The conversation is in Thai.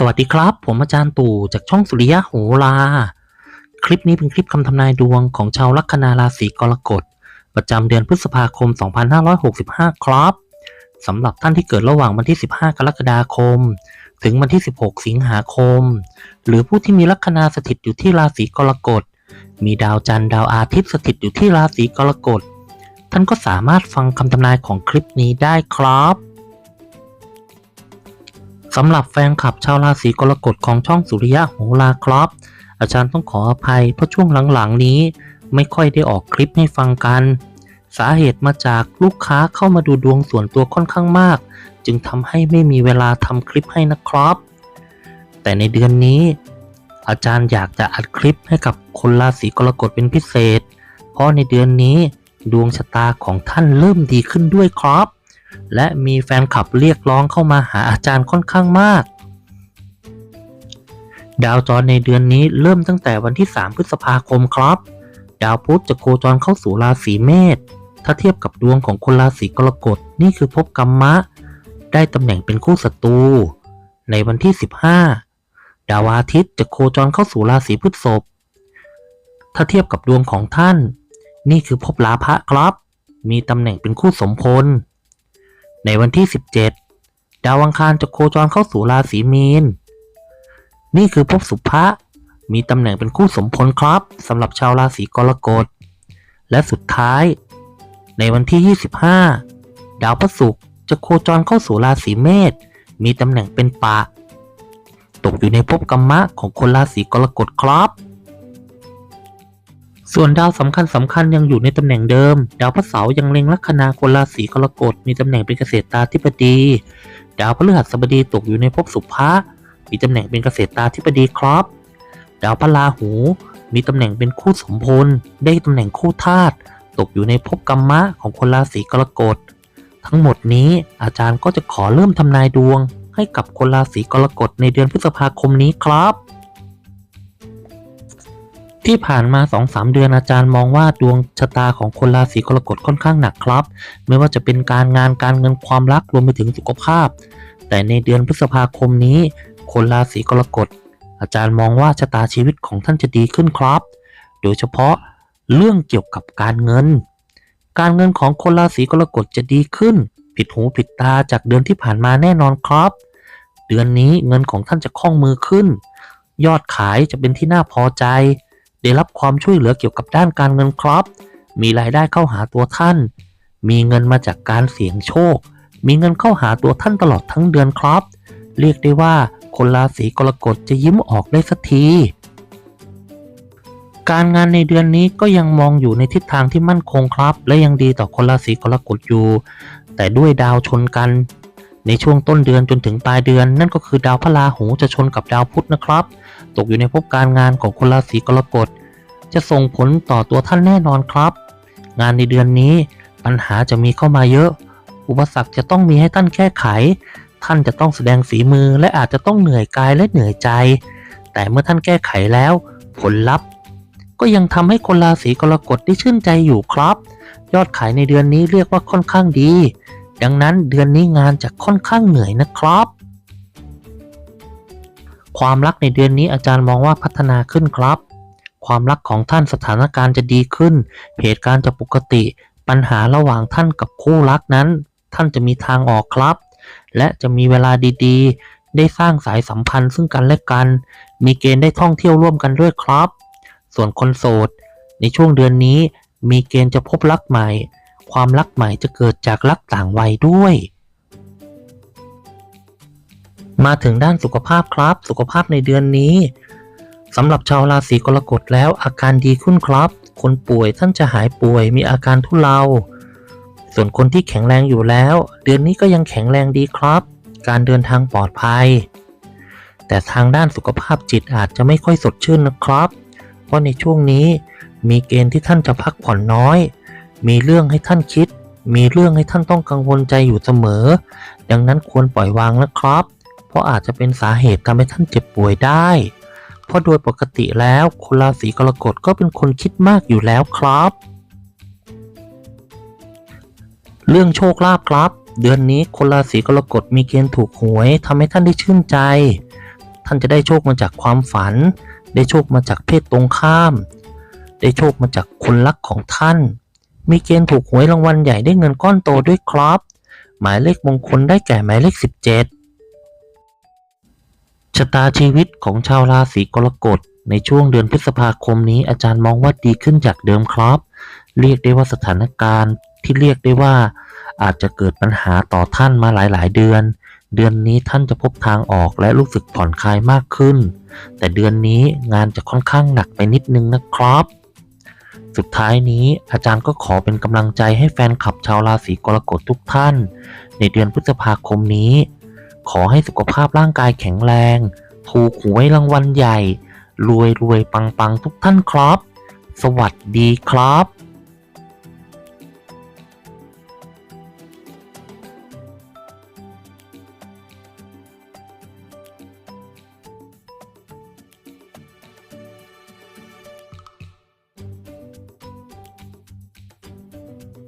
สวัสดีครับ ผมอาจารย์ตู่จากช่องสุริยะโหราคลิปนี้เป็นคลิปคำทำนายดวงของชาวลัคนาราศีกรกฎ ประจำเดือนพฤษภาคม 2565 ครับสำหรับท่านที่เกิดระหว่างวันที่ 15 กรกฎาคม ถึงวันที่ 16 สิงหาคม หรือผู้ที่มีลัคนาสถิตอยู่ที่ราศีกรกฎ มีดาวจันทร์ดาวอาทิตย์สถิตอยู่ที่ราศีกรกฎ ท่านก็สามารถฟังคำทำนายของคลิปนี้ได้ครับ สำหรับแฟนคลับชาวราศีกรกฎของช่องสุริยะโหราครับ อาจารย์ต้องขออภัยเพราะช่วงหลังๆนี้ไม่ค่อยได้ออกคลิปให้ฟังกัน สาเหตุมาจากลูกค้าเข้ามาดูดวงส่วนตัวค่อนข้างมาก จึงทำให้ไม่มีเวลาทำคลิปให้นะครับ แต่ในเดือนนี้ อาจารย์อยากจะอัดคลิปให้กับคนราศีกรกฎเป็นพิเศษ เพราะในเดือนนี้ดวงชะตาของท่านเริ่มดีขึ้นด้วยครับ และมีแฟนคลับเรียกร้องเข้ามาหาอาจารย์ค่อนข้างมาก ดาวจรในเดือนนี้เริ่มตั้งแต่วันที่ 3 พฤษภาคมครับ ดาวพุธจะโคจรเข้าสู่ราศีเมษ ถ้าเทียบกับดวงของคนราศีกรกฎนี่คือภพกรรมะ ได้ตำแหน่งเป็นคู่ศัตรู ในวันที่ 15 ดาวอาทิตย์จะโคจรเข้าสู่ราศีพฤษภ ถ้าเทียบกับดวงของท่าน นี่คือภพลาภะครับ มีตำแหน่งเป็นคู่สมพล ในวันที่ 17 ดาวอังคารจะโคจรเข้าสู่ราศีมีน นี่คือภพสุภะมีตำแหน่งเป็นคู่สมพลครับสำหรับชาวราศีกรกฎ และสุดท้าย ในวันที่ 25 ดาวพฤหัสจะโคจรเข้าสู่ราศีเมษ มีตำแหน่งเป็นปะ ตกอยู่ในภพกรรมะของคนราศีกรกฎครับ ส่วนดาวสำคัญสำคัญยังอยู่ในตำแหน่งเดิม ดาวพระเสาร์ยังเล็งลัคนาคนราศีกรกฎมีตำแหน่งเป็นเกษตราธิบดี ดาวพฤหัสบดีตกอยู่ในภพสุภะมีตำแหน่งเป็นเกษตราธิบดีครับ ดาวพระราหู มีตำแหน่งเป็นคู่สมพลได้ตำแหน่งคู่ธาตุตกอยู่ในภพกรรมะของคนราศีกรกฎทั้งหมดนี้อาจารย์ก็จะขอเริ่มทำนายดวง ให้กับคนราศีกรกฎในเดือนพฤษภาคมนี้ครับ ที่ผ่านมา 2-3 เดือนอาจารย์มองว่าดวงชะตาของคนราศีกรกฎค่อนข้างหนักครับ ไม่ว่าจะเป็นการงานการเงินความรักรวมไปถึงสุขภาพ แต่ในเดือนพฤษภาคมนี้ คนราศีกรกฎอาจารย์มองว่าชะตาชีวิตของท่านจะดีขึ้นครับ โดยเฉพาะเรื่องเกี่ยวกับการเงิน การเงินของคนราศีกรกฎจะดีขึ้น ผิดหูผิดตาจากเดือนที่ผ่านมาแน่นอนครับ เดือนนี้เงินของท่านจะคล่องมือขึ้น ยอดขายจะเป็นที่น่าพอใจ ได้รับความช่วยเหลือเกี่ยวกับด้านการเงินครับ มีรายได้เข้าหาตัวท่าน มีเงินมาจากการเสี่ยงโชค มีเงินเข้าหาตัวท่านตลอดทั้งเดือนครับ เรียกได้ว่าคนราศีกรกฎจะยิ้มออกได้สักที การงานในเดือนนี้ก็ยังมองอยู่ในทิศทางที่มั่นคงครับ และยังดีต่อคนราศีกรกฎอยู่ แต่ด้วยดาวชนกัน ในช่วงต้นเดือนจนถึงปลายเดือน นั่นก็คือดาวพระราหูจะชนกับดาวพุธนะครับ ตกอยู่ในภพการงานของคนราศีกรกฎ จะส่งผลต่อตัวท่านแน่นอนครับ งานในเดือนนี้ปัญหาจะมีเข้ามาเยอะ อุปสรรคจะต้องมีให้ท่านแก้ไข ท่านจะต้องแสดงฝีมือและอาจจะต้องเหนื่อยกายและเหนื่อยใจ แต่เมื่อท่านแก้ไขแล้ว ผลลัพธ์ ก็ยังทำให้คนราศีกรกฎได้ชื่นใจอยู่ครับ ยอดขายในเดือนนี้เรียกว่าค่อนข้างดี ดังนั้นเดือนนี้งานจะค่อนข้างเหนื่อยนะครับ ความรักในเดือนนี้อาจารย์มองว่าพัฒนาขึ้นครับ ความรักของท่านสถานการณ์จะดีขึ้น เหตุการณ์จะปกติ ปัญหาระหว่างท่านกับคู่รักนั้น ท่านจะมีทางออกครับ และจะมีเวลาดีๆ ได้สร้างสายสัมพันธ์ซึ่งกันและกัน มีเกณฑ์ได้ท่องเที่ยวร่วมกันด้วยครับ ส่วนคนโสด ในช่วงเดือนนี้มีเกณฑ์จะพบรักใหม่ ความรักใหม่จะเกิดจากรักต่างวัยด้วย มาถึงด้านสุขภาพครับ สุขภาพในเดือนนี้สำหรับชาวราศีกรกฎแล้วอาการดีขึ้นครับ คนป่วยท่านจะหายป่วยมีอาการทุเลา ส่วนคนที่แข็งแรงอยู่แล้ว เดือนนี้ก็ยังแข็งแรงดีครับ การเดินทางปลอดภัย แต่ทางด้านสุขภาพจิตอาจจะไม่ค่อยสดชื่นนะครับ เพราะในช่วงนี้มีเกณฑ์ที่ท่านจะพักผ่อนน้อย มีเรื่องให้ท่านคิด มีเรื่องให้ท่านต้องกังวลใจอยู่เสมอ ดังนั้นควรปล่อยวางนะครับ เพราะอาจจะเป็นสาเหตุทำให้ท่านเจ็บป่วยได้ เพราะโดยปกติแล้วคนราศีกรกฎก็เป็นคนคิดมากอยู่แล้วครับ เรื่องโชคลาภครับ เดือนนี้คนราศีกรกฎมีเกณฑ์ถูกหวยทำให้ท่านได้ชื่นใจ ท่านจะได้โชคมาจากความฝัน ได้โชคมาจากเพศตรงข้าม ได้โชคมาจากคนรักของท่าน มีเกณฑ์ถูกหวยรางวัลใหญ่ได้เงินก้อนโตด้วยครับหมายเลขมงคลได้แก่หมายเลข 17 ชะตาชีวิตของชาวราศีกรกฎในช่วงเดือนพฤษภาคมนี้อาจารย์มองว่าดีขึ้นจากเดิมครับ เรียกได้ว่าสถานการณ์ที่เรียกได้ว่า อาจจะเกิดปัญหาต่อท่านมาหลายๆ เดือน เดือนนี้ท่านจะพบทางออกและรู้สึกผ่อนคลายมากขึ้น แต่เดือนนี้งานจะค่อนข้างหนักไปนิดนึงนะครับ สุดท้ายนี้อาจารย์ก็ขอเป็นกำลังใจให้แฟนคลับชาวราศีกรกฎทุกท่าน ในเดือนพฤษภาคมนี้ ขอให้สุขภาพร่างกายแข็งแรง ถูกหวยรางวัลใหญ่ รวยรวยปังปังทุกท่านครับ สวัสดีครับ